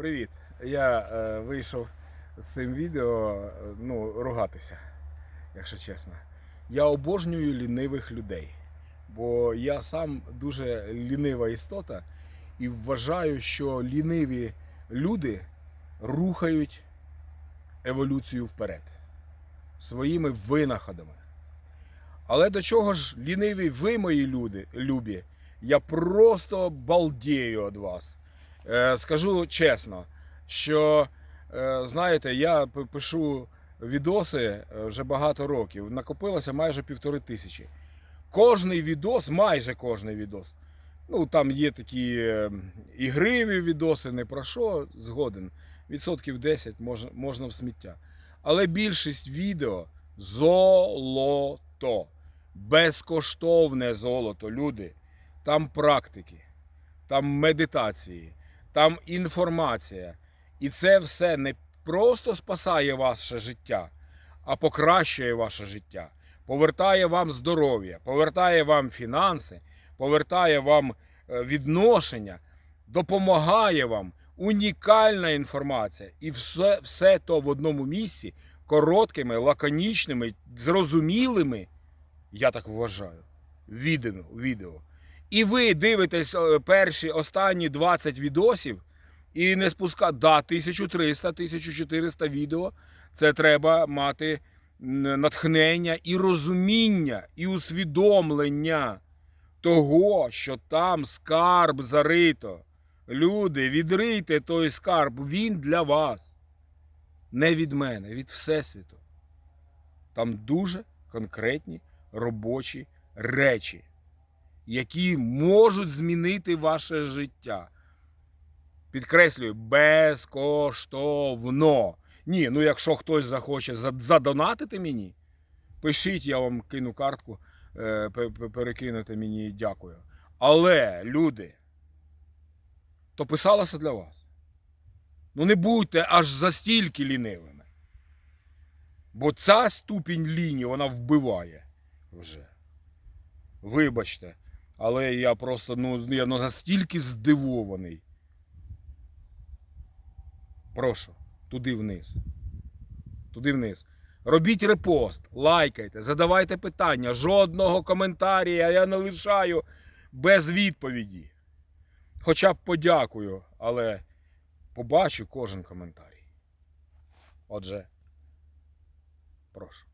Привіт! Я е, вийшов з цим відео е, ну, ругатися, якщо чесно. Я обожнюю лінивих людей, бо я сам дуже лінива істота і вважаю, що ліниві люди рухають еволюцію вперед своїми винаходами. Але до чого ж ліниві ви, мої люди, любі, я просто балдію від вас. Е, Скажу чесно, що е, знаєте, я пишу відоси е, вже багато років. Накопилося майже півтори тисячі. Кожний відос, майже кожний відос. Ну, там є такі е, ігриві відоси, не про що, згоден. Відсотків 10 можна, можна в сміття. Але більшість відео золото. Безкоштовне золото, люди. Там практики, там медитації, там інформація. І це все не просто спасає ваше життя, а покращує ваше життя, повертає вам здоров'я, повертає вам фінанси, повертає вам е, відношення, допомагає вам. Унікальна інформація. І все, все то в одному місці короткими, лаконічними, зрозумілими, я так вважаю, відео. І ви дивитесь е, перші останні 20 відосів і не спускати. Да, 1300, 1400 відео. Це треба мати натхнення і розуміння, і усвідомлення того, що там скарб зарито. Люди, відрийте той скарб, він для вас. Не від мене, від Всесвіту. Там дуже конкретні робочі речі які можуть змінити ваше життя. Підкреслюю, безкоштовно. Ні, ну якщо хтось захоче задонатити мені, пишіть, я вам кину картку, е, пе- пе- перекинете мені дякую. Але, люди, то писалося для вас. Ну не будьте аж застільки лінивими. Бо ця ступінь лінії, вона вбиває вже. Вибачте. Але я просто ну, я ну, настільки здивований. Прошу, туди вниз. Туди вниз. Робіть репост, лайкайте, задавайте питання. Жодного коментарія я не лишаю без відповіді. Хоча б подякую, але побачу кожен коментарій. Отже, прошу.